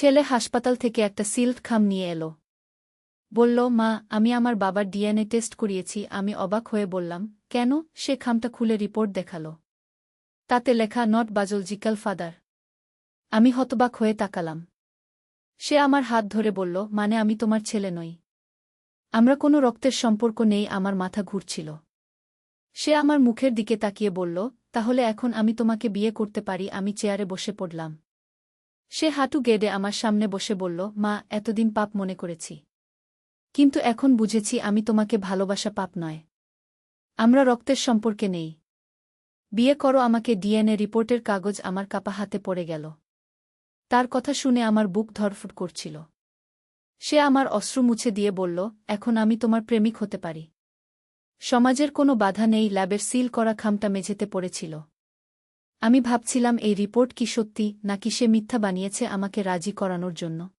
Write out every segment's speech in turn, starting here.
ছেলে হাসপাতাল থেকে একটা সিল্ড খাম নিয়ে এলো। বলল, মা, আমি আমার বাবার ডিএনএ টেস্ট করিয়েছি। আমি অবাক হয়ে বললাম, কেন? সে খামটা খুলে রিপোর্ট দেখাল। তাতে লেখা, নট বাজলজিক্যাল ফাদার। আমি হতবাক হয়ে তাকালাম। সে আমার হাত ধরে বলল মানে আমি তোমার ছেলে নই। আমরা কোনো রক্তের সম্পর্ক নেই, আমার মাথা ঘুরছিল। সে আমার মুখের দিকে তাকিয়ে বলল, তাহলে এখন আমি তোমাকে বিয়ে করতে পারি। আমি চেয়ারে বসে পড়লাম। সে হাঁটু গেডে আমার সামনে বসে বলল, মা, এতদিন পাপ মনে করেছি। কিন্তু এখন বুঝেছি আমি তোমাকে ভালোবাসা পাপ নয়। আমরা রক্তের সম্পর্কে নেই। বিয়ে করো আমাকে ডিএনএ রিপোর্টের কাগজ আমার কাপা হাতে পড়ে গেল। তার কথা শুনে আমার বুক ধরফুট করছিল। সে আমার অশ্রু মুছে দিয়ে বলল, এখন আমি তোমার প্রেমিক হতে পারি। সমাজের কোনো বাধা নেই, ল্যাবের সিল করা খামটা মেঝেতে পড়েছিল। আমি ভাবছিলাম এই রিপোর্ট কি সত্যি, নাকি সে মিথ্যা বানিয়েছে আমাকে রাজি করানোর জন্য।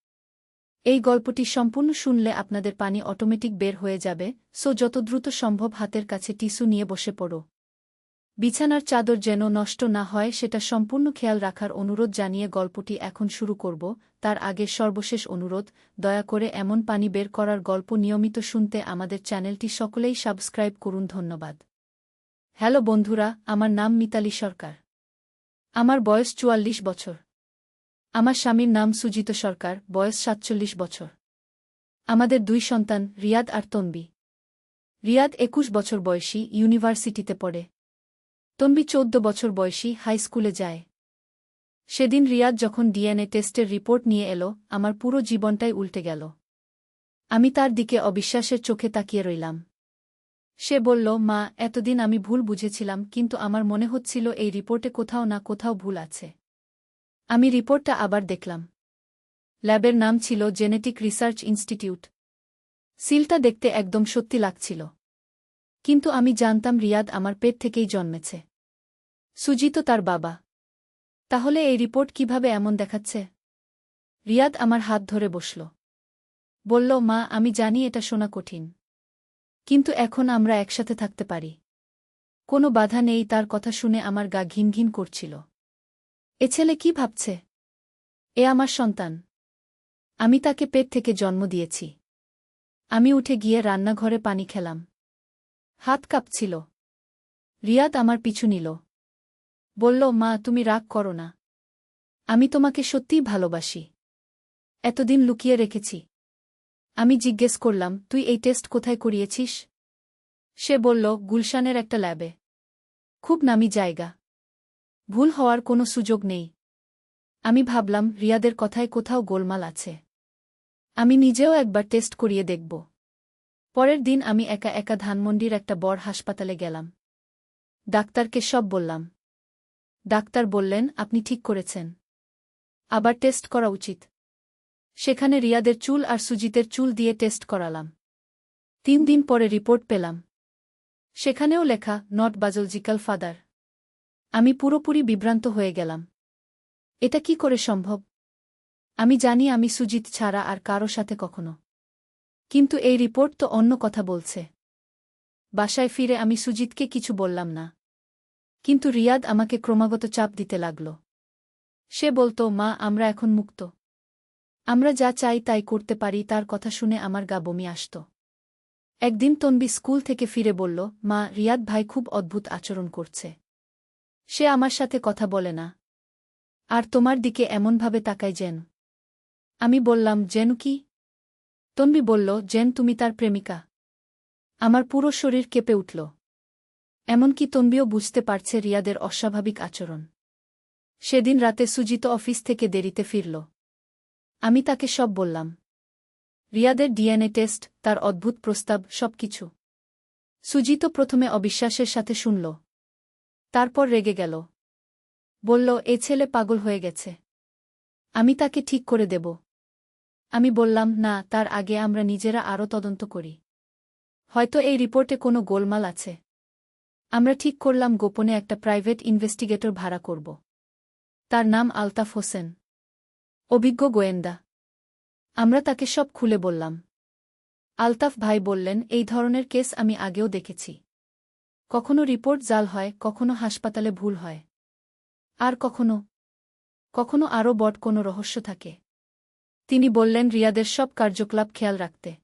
এই গল্পটি সম্পূর্ণ শুনলে আপনাদের পানি অটোমেটিক বের হয়ে যাবে, সো যত দ্রুত সম্ভব হাতের কাছে টিস্যু নিয়ে বসে পড়ো। বিছানার চাদর যেন নষ্ট না হয়, সেটা সম্পূর্ণ খেয়াল রাখার অনুরোধ জানিয়ে গল্পটি এখন শুরু করব, তার আগে সর্বশেষ অনুরোধ, দয়া করে এমন পানি বের করার গল্প নিয়মিত শুনতে আমাদের চ্যানেলটি সকলেই সাবস্ক্রাইব করুন, ধন্যবাদ। হ্যালো বন্ধুরা, আমার নাম মিতালি সরকার। আমার বয়স চুয়াল্লিশ বছর। আমার স্বামীর নাম সুজিত সরকার, বয়স সাতচল্লিশ বছর। আমাদের দুই সন্তান, রিয়াদ আর তনবি। রিয়াদ একুশ বছর বয়সী, ইউনিভার্সিটিতে পড়ে। তনবি চৌদ্দ বছর বয়সী, হাই স্কুলে যায়। সেদিন রিয়াদ যখন ডিএনএ টেস্টের রিপোর্ট নিয়ে এলো, আমার পুরো জীবনটাই উল্টে গেল। আমি তার দিকে অবিশ্বাসের চোখে তাকিয়ে রইলাম। সে বলল, মা, এতদিন আমি ভুল বুঝেছিলাম, কিন্তু আমার মনে হচ্ছিল এই রিপোর্টে কোথাও না কোথাও ভুল আছে। আমি রিপোর্টটা আবার দেখলাম। ল্যাবের নাম ছিল জেনেটিক রিসার্চ ইনস্টিটিউট। সিলটা দেখতে একদম সত্যি লাগছিল। কিন্তু আমি জানতাম রিয়াদ আমার পেট থেকেই জন্মেছে। সুজিত তার বাবা। তাহলে এই রিপোর্ট কীভাবে এমন দেখাচ্ছে? রিয়াদ আমার হাত ধরে বসল। বলল, মা, আমি জানি এটা শোনা কঠিন। কিন্তু এখন আমরা একসাথে থাকতে পারি। কোনো বাধা নেই, তার কথা শুনে আমার গা ঘিন ঘিন করছিল। এ ছেলে কি ভাবছে? এ আমার সন্তান। আমি তাকে পেট থেকে জন্ম দিয়েছি। আমি উঠে গিয়ে রান্নাঘরে পানি খেলাম। হাত কাঁপছিল। রিয়াদ আমার পিছু নিল। বলল, মা, তুমি রাগ করো না। আমি তোমাকে সত্যিই ভালোবাসি। এতদিন লুকিয়ে রেখেছি। আমি জিজ্ঞেস করলাম, তুই এই টেস্ট কোথায় করিয়েছিস? সে বলল, গুলশানের একটা ল্যাবে। খুব নামি জায়গা। ভুল হওয়ার কোনো সুযোগ নেই। আমি ভাবলাম, রিয়াদের কথায় কোথাও গোলমাল আছে। আমি নিজেও একবার টেস্ট করিয়ে দেখব। পরের দিন আমি একা একা ধানমন্ডির একটা বড় হাসপাতালে গেলাম। ডাক্তারকে সব বললাম। ডাক্তার বললেন, আপনি ঠিক করেছেন। আবার টেস্ট করা উচিত। সেখানে রিয়াদের চুল আর সুজিতের চুল দিয়ে টেস্ট করালাম। তিন দিন পরে রিপোর্ট পেলাম। সেখানেও লেখা নট বাজলজিক্যাল ফাদার আমি পুরোপুরি বিভ্রান্ত হয়ে গেলাম। এটা কি করে সম্ভব? আমি জানি আমি সুজিত ছাড়া আর কারও সাথে কখনো। কিন্তু এই রিপোর্ট তো অন্য কথা বলছে। বাসায় ফিরে আমি সুজিতকে কিছু বললাম না। কিন্তু রিয়াদ আমাকে ক্রমাগত চাপ দিতে লাগল। সে বলতো, মা, আমরা এখন মুক্ত। আমরা যা চাই তাই করতে পারি, তার কথা শুনে আমার গা বমি আসত। একদিন তনবি স্কুল থেকে ফিরে বলল, মা, রিয়াদ ভাই খুব অদ্ভুত আচরণ করছে। সে আমার সাথে কথা বলে না। আর তোমার দিকে এমনভাবে তাকায় যেন। আমি বললাম, যেন কি? তন্বি বলল, যেন তুমি তার প্রেমিকা। আমার পুরো শরীর কেঁপে উঠল। এমনকি তন্বিও বুঝতে পারছে রিয়াদের অস্বাভাবিক আচরণ। সেদিন রাতে সুজিত অফিস থেকে দেরিতে ফিরল। আমি তাকে সব বললাম। রিয়াদের ডিএনএ টেস্ট, তার অদ্ভুত প্রস্তাব, সবকিছু। সুজিত প্রথমে অবিশ্বাসের সাথে শুনল। তারপর রেগে গেল। বলল, এ ছেলে পাগল হয়ে গেছে। আমি তাকে ঠিক করে দেব। আমি বললাম, না, তার আগে আমরা নিজেরা আরও তদন্ত করি। হয়তো এই রিপোর্টে কোনো গোলমাল আছে। আমরা ঠিক করলাম, গোপনে একটা প্রাইভেট ইনভেস্টিগেটর ভাড়া করব। তার নাম আলতাফ হোসেন। অভিজ্ঞ গোয়েন্দা। আমরা তাকে সব খুলে বললাম। আলতাফ ভাই বললেন, এই ধরনের কেস আমি আগেও দেখেছি। কখনো রিপোর্ট জাল হয়, কখনো হাসপাতালে ভুল হয়। আর কখনো কখনো আরও বট কোনো রহস্য থাকে। তিনি বললেন, রিয়াদের সব কার্যকলাপ খেয়াল রাখতে।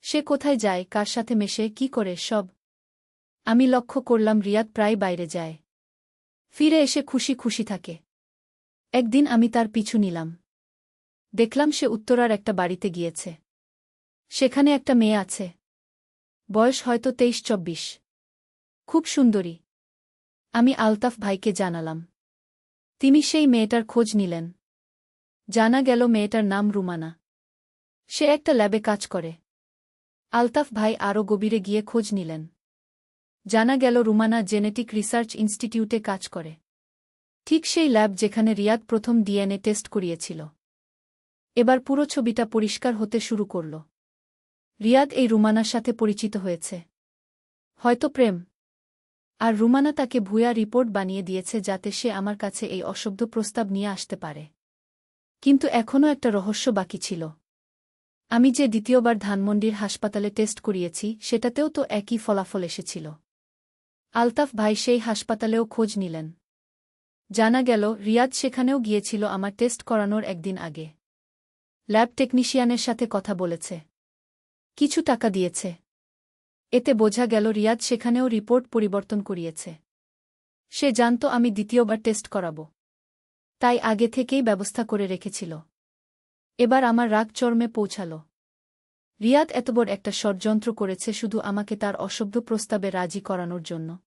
সে কোথায় যায়, কার সাথে মেশে, কি করে, সব আমি লক্ষ্য করলাম, রিয়াদ প্রায় বাইরে যায়। ফিরে এসে খুশি খুশি থাকে। একদিন আমি তার পিছু নিলাম। দেখলাম সে উত্তরার একটা বাড়িতে গিয়েছে। সেখানে একটা মেয়ে আছে। বয়স হয়তো তেইশ চব্বিশ। খুব সুন্দরী। আমি আলতাফ ভাইকে জানালাম। তিনি সেই মেয়েটার খোঁজ নিলেন। জানা গেল মেয়েটার নাম রুমানা। সে একটা ল্যাবে কাজ করে। আলতাফ ভাই আরও গভীরে গিয়ে খোঁজ নিলেন। জানা গেল রুমানা জেনেটিক রিসার্চ ইনস্টিটিউটে কাজ করে। ঠিক সেই ল্যাব যেখানে রিয়াদ প্রথম ডিএনএ টেস্ট করিয়েছিল। এবার পুরো ছবিটা পরিষ্কার হতে শুরু করল। রিয়াদ এই রুমানার সাথে পরিচিত হয়েছে। হয়তো প্রেম। আর রুমানা তাকে ভুয়া রিপোর্ট বানিয়ে দিয়েছে যাতে সে আমার কাছে এই অশব্দ প্রস্তাব নিয়ে আসতে পারে। কিন্তু এখনও একটা রহস্য বাকি ছিল। আমি যে দ্বিতীয়বার ধানমন্ডির হাসপাতালে টেস্ট করিয়েছি, সেটাতেও তো একই ফলাফল এসেছিল। আলতাফ ভাই সেই হাসপাতালেও খোঁজ নিলেন। জানা গেল, রিয়াদ সেখানেও গিয়েছিল আমার টেস্ট করানোর একদিন আগে। ল্যাব টেকনিশিয়ানের সাথে কথা বলেছে। কিছু টাকা দিয়েছে। এতে বোঝা গেল, রিয়াদ সেখানেও রিপোর্ট পরিবর্তন করিয়েছে। সে জানত আমি দ্বিতীয়বার টেস্ট করাব। তাই আগে থেকেই ব্যবস্থা করে রেখেছিল। এবার আমার রাগ চর্মে পৌঁছাল। রিয়াদ এত বড় একটা ষড়যন্ত্র করেছে শুধু আমাকে তার অসভ্য প্রস্তাবে রাজি করানোর জন্য।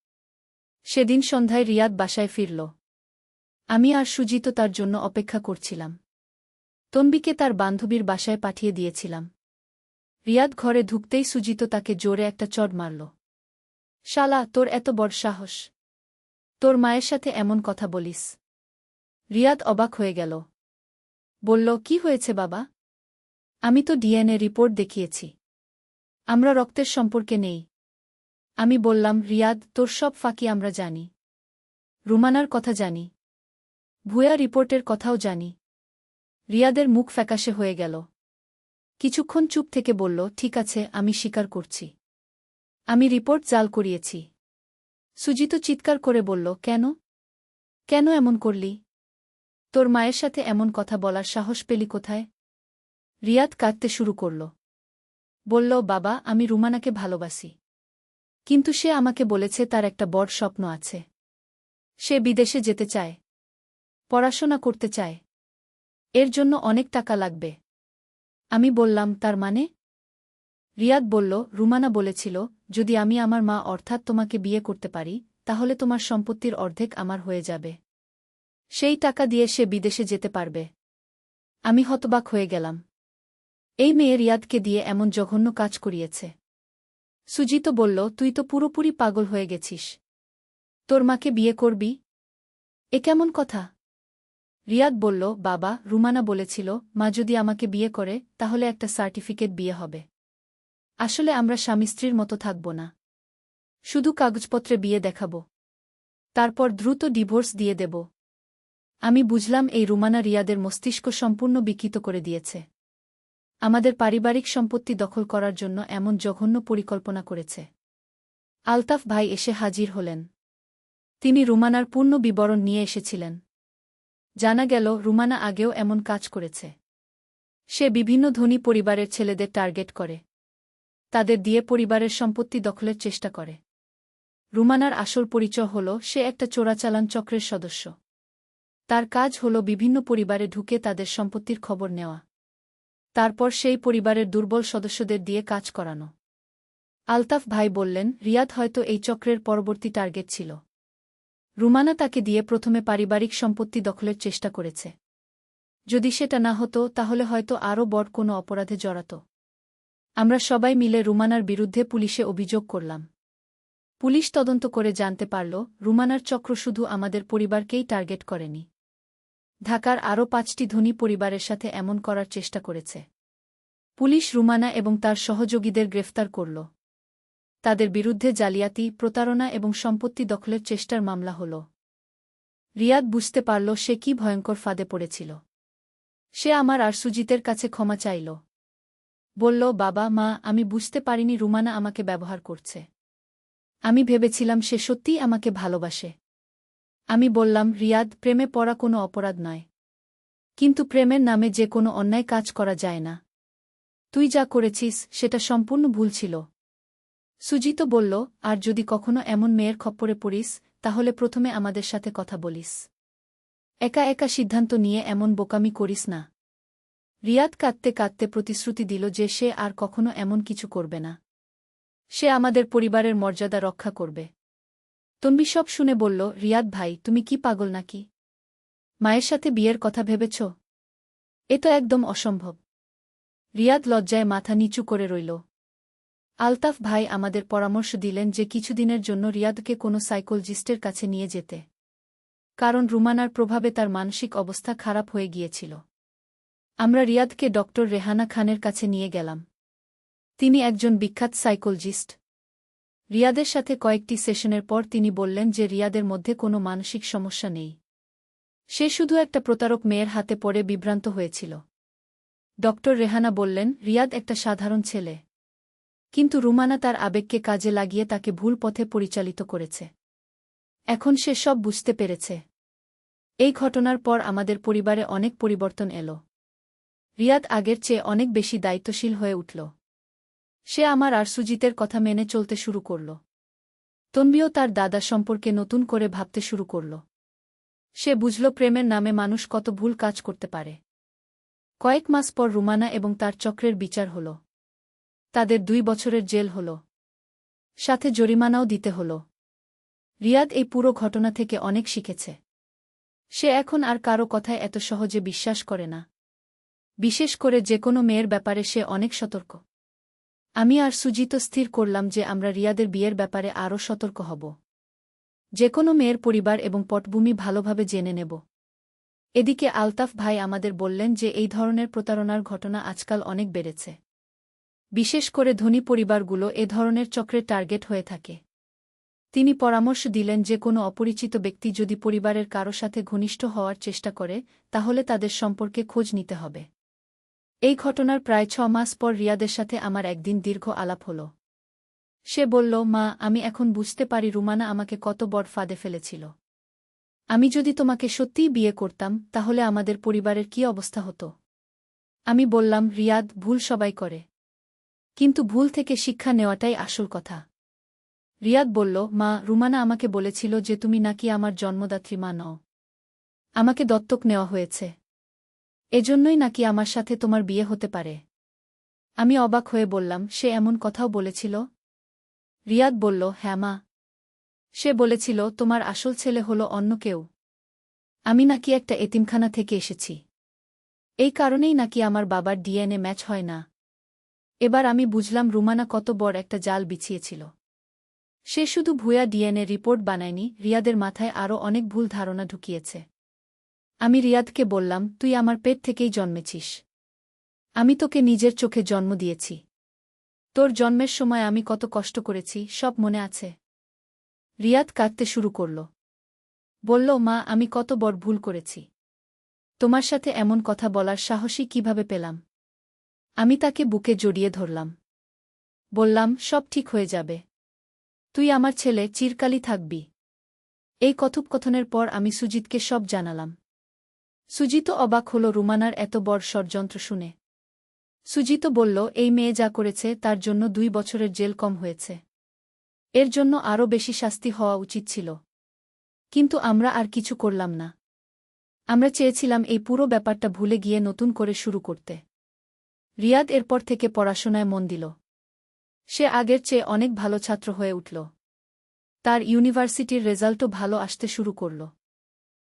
সেদিন সন্ধ্যায় রিয়াদ বাসায় ফিরল। আমি আর সুজিত তার জন্য অপেক্ষা করছিলাম। তন্বিকে তার বান্ধবীর বাসায় পাঠিয়ে দিয়েছিলাম। রিয়াদ ঘরে ঢুকতেই সুজিত তাকে জোরে একটা চড় মারল। শালা, তোর এত বড় সাহস। তোর মায়ের সাথে এমন কথা বলিস। রিয়াদ অবাক হয়ে গেল। বলল, কি হয়েছে বাবা? আমি তো ডিএনএ রিপোর্ট দেখিয়েছি। আমরা রক্তের সম্পর্কে নেই। আমি বললাম, রিয়াদ, তোর সব ফাঁকি আমরা জানি। রুমানার কথা জানি। ভুয়া রিপোর্টের কথাও জানি। রিয়াদের মুখ ফ্যাকাশে হয়ে গেল। কিছুক্ষণ চুপ থেকে বলল, ঠিক আছে, আমি স্বীকার করছি। আমি রিপোর্ট জাল করিয়েছি। সুজিত চিৎকার করে বলল, কেন? কেন এমন করলি? তোর মায়ের সাথে এমন কথা বলার সাহস পেলি কোথায়? রিয়াদ কাঁদতে শুরু করল। বলল, বাবা, আমি রুমানাকে ভালোবাসি। কিন্তু সে আমাকে বলেছে তার একটা বড় স্বপ্ন আছে। সে বিদেশে যেতে চায়। পড়াশোনা করতে চায়। এর জন্য অনেক টাকা লাগবে। আমি বললাম, তার মানে? রিয়াদ বলল, রুমানা বলেছিল, যদি আমি আমার মা অর্থাৎ তোমাকে বিয়ে করতে পারি, তাহলে তোমার সম্পত্তির অর্ধেক আমার হয়ে যাবে। সেই টাকা দিয়ে সে বিদেশে যেতে পারবে। আমি হতবাক হয়ে গেলাম। এই মেয়ে রিয়াদকে দিয়ে এমন জঘন্য কাজ করিয়েছে। সুজিত বলল, তুই তো পুরোপুরি পাগল হয়ে গেছিস। তোর মাকে বিয়ে করবি? এ কেমন কথা? রিয়াদ বলল, বাবা, রুমানা বলেছিল, মা যদি আমাকে বিয়ে করে, তাহলে একটা সার্টিফিকেট বিয়ে হবে। আসলে আমরা স্বামী স্ত্রীর মতো থাকব না। শুধু কাগজপত্রে বিয়ে দেখাব। তারপর দ্রুত ডিভোর্স দিয়ে দেব। আমি বুঝলাম এই রুমানা রিয়াদের মস্তিষ্ক সম্পূর্ণ বিকৃত করে দিয়েছে। আমাদের পারিবারিক সম্পত্তি দখল করার জন্য এমন জঘন্য পরিকল্পনা করেছে। আলতাফ ভাই এসে হাজির হলেন। তিনি রুমানার পূর্ণ বিবরণ নিয়ে এসেছিলেন। জানা গেল, রুমানা আগেও এমন কাজ করেছে। সে বিভিন্ন ধনী পরিবারের ছেলেদের টার্গেট করে। তাদের দিয়ে পরিবারের সম্পত্তি দখলের চেষ্টা করে। রুমানার আসল পরিচয় হল, সে একটা চোরাচালান চক্রের সদস্য। তার কাজ হল বিভিন্ন পরিবারে ঢুকে তাদের সম্পত্তির খবর নেওয়া। তারপর সেই পরিবারের দুর্বল সদস্যদের দিয়ে কাজ করানো। আলতাফ ভাই বললেন, রিয়াদ হয়তো এই চক্রের পরবর্তী টার্গেট ছিল। রুমানা তাকে দিয়ে প্রথমে পারিবারিক সম্পত্তি দখলের চেষ্টা করেছে। যদি সেটা না হতো, তাহলে হয়তো আরও বড় কোনো অপরাধে জড়াত। আমরা সবাই মিলে রুমানার বিরুদ্ধে পুলিশে অভিযোগ করলাম। পুলিশ তদন্ত করে জানতে পারল, রুমানার চক্র শুধু আমাদের পরিবারকেই টার্গেট করেনি। ঢাকার আরও পাঁচটি ধনী পরিবারের সাথে এমন করার চেষ্টা করেছে। পুলিশ রুমানা এবং তার সহযোগীদের গ্রেফতার করল। তাদের বিরুদ্ধে জালিয়াতি, প্রতারণা এবং সম্পত্তি দখলের চেষ্টার মামলা হল। রিয়াদ বুঝতে পারল সে কি ভয়ঙ্কর ফাঁদে পড়েছিল। সে আমার আর সুজিতের কাছে ক্ষমা চাইল। বলল, বাবা, মা, আমি বুঝতে পারিনি রুমানা আমাকে ব্যবহার করছে। আমি ভেবেছিলাম সে সত্যিই আমাকে ভালোবাসে। আমি বললাম, রিয়াদ, প্রেমে পড়া কোনো অপরাধ নয়। কিন্তু প্রেমের নামে যে কোনো অন্যায় কাজ করা যায় না। তুই যা করেছিস, সেটা সম্পূর্ণ ভুল ছিল। সুজিত বলল, আর যদি কখনো এমন মেয়ের খপ্পরে পড়িস, তাহলে প্রথমে আমাদের সাথে কথা বলিস। একা একা সিদ্ধান্ত নিয়ে এমন বোকামি করিস না। রিয়াদ কাঁদতে কাঁদতে প্রতিশ্রুতি দিল যে সে আর কখনো এমন কিছু করবে না। সে আমাদের পরিবারের মর্যাদা রক্ষা করবে। তন্বি সব শুনে বলল, রিয়াদ ভাই, তুমি কি পাগল নাকি? মায়ের সাথে বিয়ের কথা ভেবেছ? এ তো একদম অসম্ভব। রিয়াদ লজ্জায় মাথা নিচু করে রইল। আলতাফ ভাই আমাদের পরামর্শ দিলেন যে কিছুদিনের জন্য রিয়াদকে কোনো সাইকোলজিস্টের কাছে নিয়ে যেতে। কারণ রুমানার প্রভাবে তার মানসিক অবস্থা খারাপ হয়ে গিয়েছিল। আমরা রিয়াদকে ডক্টর রেহানা খানের কাছে নিয়ে গেলাম। তিনি একজন বিখ্যাত সাইকোলজিস্ট। রিয়াদের সাথে কয়েকটি সেশনের পর তিনি বললেন যে রিয়াদের মধ্যে কোনো মানসিক সমস্যা নেই। সে শুধু একটা প্রতারক মেয়ের হাতে পড়ে বিভ্রান্ত হয়েছিল। ডক্টর রেহানা বললেন, রিয়াদ একটা সাধারণ ছেলে। কিন্তু রুমানা তার আবেগকে কাজে লাগিয়ে তাকে ভুল পথে পরিচালিত করেছে। এখন সে সব বুঝতে পেরেছে। এই ঘটনার পর আমাদের পরিবারে অনেক পরিবর্তন এল। রিয়াদ আগের চেয়ে অনেক বেশি দায়িত্বশীল হয়ে উঠল। সে আমার আর সুজিতের কথা মেনে চলতে শুরু করল। তন্বিও তার দাদা সম্পর্কে নতুন করে ভাবতে শুরু করল। সে বুঝল প্রেমের নামে মানুষ কত ভুল কাজ করতে পারে। কয়েক মাস পর রুমানা এবং তার চক্রের বিচার হল। তাদের দুই বছরের জেল হল। সাথে জরিমানাও দিতে হল। রিয়াদ এই পুরো ঘটনা থেকে অনেক শিখেছে। সে এখন আর কারও কথায় এত সহজে বিশ্বাস করে না। বিশেষ করে যে কোনো মেয়ের ব্যাপারে সে অনেক সতর্ক। আমি আর সুজিত স্থির করলাম যে আমরা রিয়াদের বিয়ের ব্যাপারে আরও সতর্ক হব। যে কোনো মেয়ের পরিবার এবং পটভূমি ভালোভাবে জেনে নেব। এদিকে আলতাফ ভাই আমাদের বললেন যে এই ধরনের প্রতারণার ঘটনা আজকাল অনেক বেড়েছে। বিশেষ করে ধনী পরিবারগুলো এ ধরনের চক্রের টার্গেট হয়ে থাকে। তিনি পরামর্শ দিলেন যে কোনো অপরিচিত ব্যক্তি যদি পরিবারের কারও সাথে ঘনিষ্ঠ হওয়ার চেষ্টা করে, তাহলে তাদের সম্পর্কে খোঁজ নিতে হবে। এই ঘটনার প্রায় ছ মাস পর রিয়াদের সাথে আমার একদিন দীর্ঘ আলাপ হল। সে বলল, মা, আমি এখন বুঝতে পারি রুমানা আমাকে কত বড় ফাঁদে ফেলেছিল। আমি যদি তোমাকে সত্যিই বিয়ে করতাম, তাহলে আমাদের পরিবারের কি অবস্থা হতো? আমি বললাম, রিয়াদ, ভুল সবাই করে। কিন্তু ভুল থেকে শিক্ষা নেওয়াটাই আসল কথা। রিয়াদ বলল, মা, রুমানা আমাকে বলেছিল যে তুমি নাকি আমার জন্মদাত্রী মা নও। আমাকে দত্তক নেওয়া হয়েছে। এজন্যই নাকি আমার সাথে তোমার বিয়ে হতে পারে আমি অবাক হয়ে বললাম, সে এমন কথাও বলেছিল রিয়াদ বলল হ্যাঁ মা। সে বলেছিল, তোমার আসল ছেলে হল অন্য কেউ। আমি নাকি একটা এতিমখানা থেকে এসেছি। এই কারণেই নাকি আমার বাবার ডিএনএ ম্যাচ হয় না। এবার আমি বুঝলাম রুমানা কত বড় একটা জাল বিছিয়েছিল। সে শুধু ভুয়া ডিএনএ রিপোর্ট বানায়নি, রিয়াদের মাথায় আরও অনেক ভুল ধারণা ঢুকিয়েছে। আমি রিয়াদকে বললাম, তুই আমার পেট থেকেই জন্মেছিস। আমি তোকে নিজের চোখে জন্ম দিয়েছি। তোর জন্মের সময় আমি কত কষ্ট করেছি, সব মনে আছে রিয়াদ কাঁদতে শুরু করল। বলল, মা, আমি কত বড় ভুল করেছি। তোমার সাথে এমন কথা বলার সাহসী কীভাবে পেলাম? আমি তাকে বুকে জড়িয়ে ধরলাম। বললাম, সব ঠিক হয়ে যাবে। তুই আমার ছেলে, চিরকালই থাকবি। এই কথোপকথনের পর আমি সুজিতকে সব জানালাম। সুজিত অবাক হল রুমানার এত বড় ষড়যন্ত্র শুনে। সুজিত বলল, এই মেয়ে যা করেছে, তার জন্য দুই বছরের জেল কম হয়েছে। এর জন্য আরও বেশি শাস্তি হওয়া উচিত ছিল। কিন্তু আমরা আর কিছু করলাম না। আমরা চেয়েছিলাম এই পুরো ব্যাপারটা ভুলে গিয়ে নতুন করে শুরু করতে। রিয়াদ এরপর থেকে পড়াশোনায় মন দিল। সে আগের চেয়ে অনেক ভালো ছাত্র হয়ে উঠল। তার ইউনিভার্সিটির রেজাল্টও ভালো আসতে শুরু করল।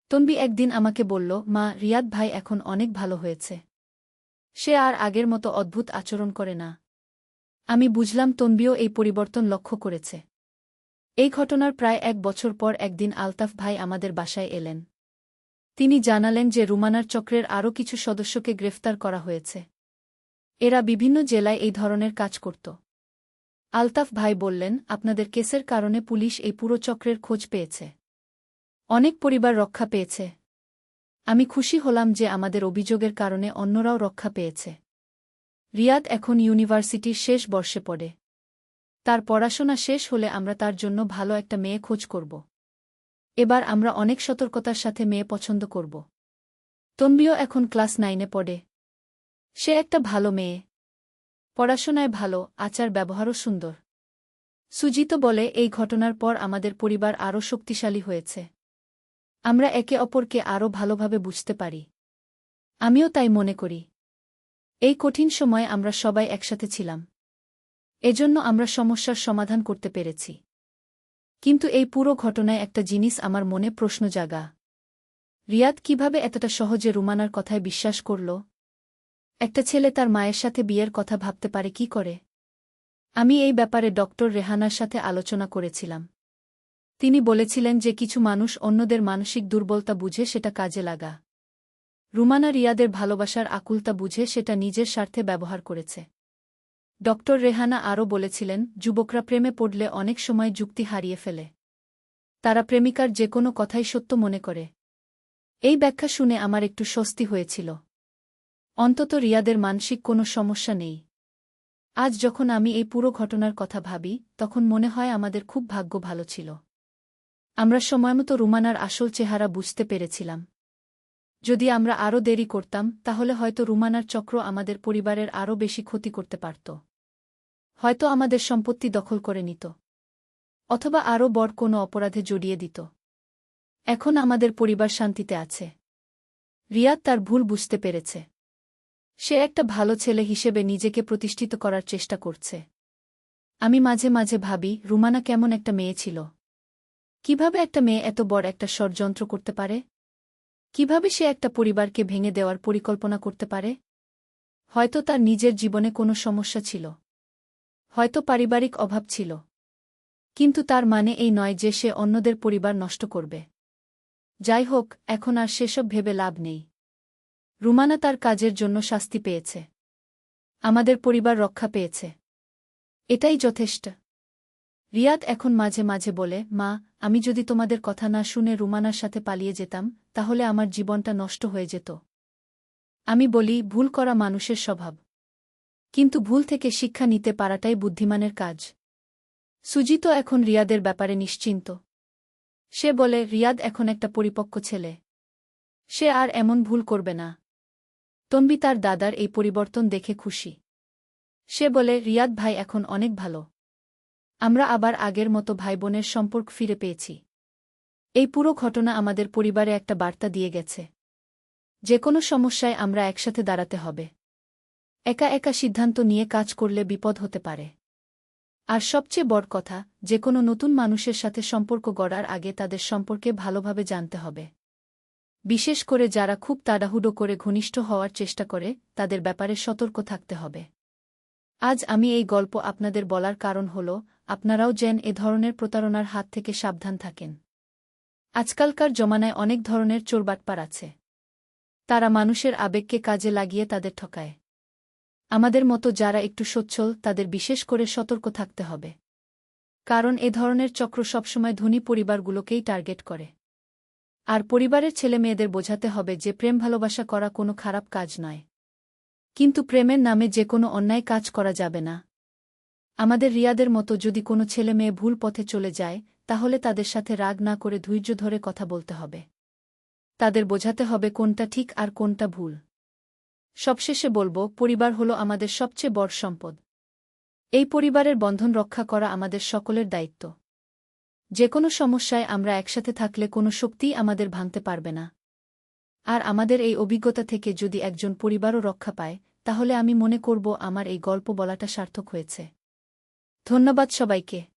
তনবি একদিন আমাকে বলল, মা, রিয়াদ ভাই এখন অনেক ভালো হয়েছে। সে আর আগের মতো অদ্ভুত আচরণ করে না। আমি বুঝলাম তনবিও এই পরিবর্তন লক্ষ্য করেছে। এই ঘটনার প্রায় এক বছর পর একদিন আলতাফ ভাই আমাদের বাসায় এলেন। তিনি জানালেন যে রুমানার চক্রের আরও কিছু সদস্যকে গ্রেফতার করা হয়েছে। এরা বিভিন্ন জেলায় এই ধরনের কাজ করত। আলতাফ ভাই বললেন, আপনাদের কেসের কারণে পুলিশ এই পুরো চক্রের খোঁজ পেয়েছে। অনেক পরিবার রক্ষা পেয়েছে। আমি খুশি হলাম যে আমাদের অভিযোগের কারণে অন্যরাও রক্ষা পেয়েছে। রিয়াদ এখন ইউনিভার্সিটির শেষ বর্ষে পড়ে। তার পড়াশোনা শেষ হলে আমরা তার জন্য ভালো একটা মেয়ে খোঁজ করব। এবার আমরা অনেক সতর্কতার সাথে মেয়ে পছন্দ করব। তন্বিও এখন ক্লাস নাইনে পড়ে। সে একটা ভালো মেয়ে। পড়াশোনায় ভালো, আচার ব্যবহারও সুন্দর। সুজিত বলে, এই ঘটনার পর আমাদের পরিবার আরও শক্তিশালী হয়েছে। আমরা একে অপরকে আরও ভালোভাবে বুঝতে পারি। আমিও তাই মনে করি। এই কঠিন সময়ে আমরা সবাই একসাথে ছিলাম। এজন্য আমরা সমস্যার সমাধান করতে পেরেছি। কিন্তু এই পুরো ঘটনায় একটা জিনিস আমার মনে প্রশ্ন জাগা। রিয়াদ কীভাবে এতটা সহজে রুমানার কথায় বিশ্বাস করল? একটা ছেলে তার মায়ের সাথে বিয়ের কথা ভাবতে পারে কি করে? আমি এই ব্যাপারে ডক্টর রেহানার সাথে আলোচনা করেছিলাম। তিনি বলেছিলেন যে কিছু মানুষ অন্যদের মানসিক দুর্বলতা বুঝে সেটা কাজে লাগা। রুমানা রিয়াদের ভালোবাসার আকুলতা বুঝে সেটা নিজের স্বার্থে ব্যবহার করেছে। ডক্টর রেহানা আরও বলেছিলেন, যুবকরা প্রেমে পড়লে অনেক সময় যুক্তি হারিয়ে ফেলে। তারা প্রেমিকার যে কোনো কথাই সত্য মনে করে। এই ব্যাখ্যা শুনে আমার একটু স্বস্তি হয়েছিল। অন্তত রিয়াদের মানসিক কোনো সমস্যা নেই। আজ যখন আমি এই পুরো ঘটনার কথা ভাবি, তখন মনে হয় আমাদের খুব ভাগ্য ভালো ছিল। আমরা সময়মতো রুমানার আসল চেহারা বুঝতে পেরেছিলাম। যদি আমরা আরও দেরি করতাম, তাহলে হয়তো রুমানার চক্র আমাদের পরিবারের আরও বেশি ক্ষতি করতে পারত। হয়তো আমাদের সম্পত্তি দখল করে নিত। অথবা আরও বড় কোনো অপরাধে জড়িয়ে দিত। এখন আমাদের পরিবার শান্তিতে আছে। রিয়াদ তার ভুল বুঝতে পেরেছে। সে একটা ভালো ছেলে হিসেবে নিজেকে প্রতিষ্ঠিত করার চেষ্টা করছে। আমি মাঝে মাঝে ভাবি, রুমানা কেমন একটা মেয়ে ছিল। কীভাবে একটা মেয়ে এত বড় একটা ষড়যন্ত্র করতে পারে? কীভাবে সে একটা পরিবারকে ভেঙে দেওয়ার পরিকল্পনা করতে পারে? হয়তো তার নিজের জীবনে কোনো সমস্যা ছিল। হয়তো পারিবারিক অভাব ছিল। কিন্তু তার মানে এই নয় যে সে অন্যদের পরিবার নষ্ট করবে। যাই হোক, এখন আর সেসব ভেবে লাভ নেই। রুমানা তার কাজের জন্য শাস্তি পেয়েছে। আমাদের পরিবার রক্ষা পেয়েছে। এটাই যথেষ্ট। রিয়াদ এখন মাঝে মাঝে বলে, মা, আমি যদি তোমাদের কথা না শুনে রুমানার সাথে পালিয়ে যেতাম, তাহলে আমার জীবনটা নষ্ট হয়ে যেত। আমি বলি, ভুল করা মানুষের স্বভাব। কিন্তু ভুল থেকে শিক্ষা নিতে পারাটাই বুদ্ধিমানের কাজ। সুজিত এখন রিয়াদের ব্যাপারে নিশ্চিন্ত। সে বলে, রিয়াদ এখন একটা পরিপক্ক ছেলে। সে আর এমন ভুল করবে না। তন্বি তার দাদার এই পরিবর্তন দেখে খুশি। সে বলে, রিয়াদ ভাই এখন অনেক ভালো। আমরা আবার আগের মতো ভাই বোনের সম্পর্ক ফিরে পেয়েছি। এই পুরো ঘটনা আমাদের পরিবারে একটা বার্তা দিয়ে গেছে। যে কোনো সমস্যায় আমরা একসাথে দাঁড়াতে হবে। একা একা সিদ্ধান্ত নিয়ে কাজ করলে বিপদ হতে পারে। আর সবচেয়ে বড় কথা, যে কোনো নতুন মানুষের সাথে সম্পর্ক গড়ার আগে তাদের সম্পর্কে ভালোভাবে জানতে হবে। বিশেষ করে যারা খুব তাড়াহুড়ো করে ঘনিষ্ঠ হওয়ার চেষ্টা করে, তাদের ব্যাপারে সতর্ক থাকতে হবে। আজ আমি এই গল্প আপনাদের বলার কারণ হল, আপনারাও যেন এ ধরনের প্রতারণার হাত থেকে সাবধান থাকেন। আজকালকার জমানায় অনেক ধরনের চোরবাটপার আছে। তারা মানুষের আবেগকে কাজে লাগিয়ে তাদের ঠকায়। আমাদের মতো যারা একটু সচ্ছল, তাদের বিশেষ করে সতর্ক থাকতে হবে। কারণ এ ধরনের চক্র সবসময় ধনী পরিবারগুলোকেই টার্গেট করে। আর পরিবারের ছেলে মেয়েদের বোঝাতে হবে যে প্রেম ভালোবাসা করা কোনো খারাপ কাজ নয়। কিন্তু প্রেমের নামে যে কোনো অন্যায় কাজ করা যাবে না। আমাদের রিয়াদের মতো যদি কোনো ছেলে মেয়ে ভুল পথে চলে যায়, তাহলে তাদের সাথে রাগ না করে ধৈর্য ধরে কথা বলতে হবে। তাদের বোঝাতে হবে কোনটা ঠিক আর কোনটা ভুল। সবশেষে বলব, পরিবার হল আমাদের সবচেয়ে বড় সম্পদ। এই পরিবারের বন্ধন রক্ষা করা আমাদের সকলের দায়িত্ব। যে কোনো সমস্যায় আমরা একসাথে থাকলে কোনো শক্তিই আমাদের ভাঙতে পারবে না। আর আমাদের এই অভিজ্ঞতা থেকে যদি একজন পরিবারও রক্ষা পায়, তাহলে আমি মনে করব আমার এই গল্প বলাটা সার্থক হয়েছে। ধন্যবাদ সবাইকে।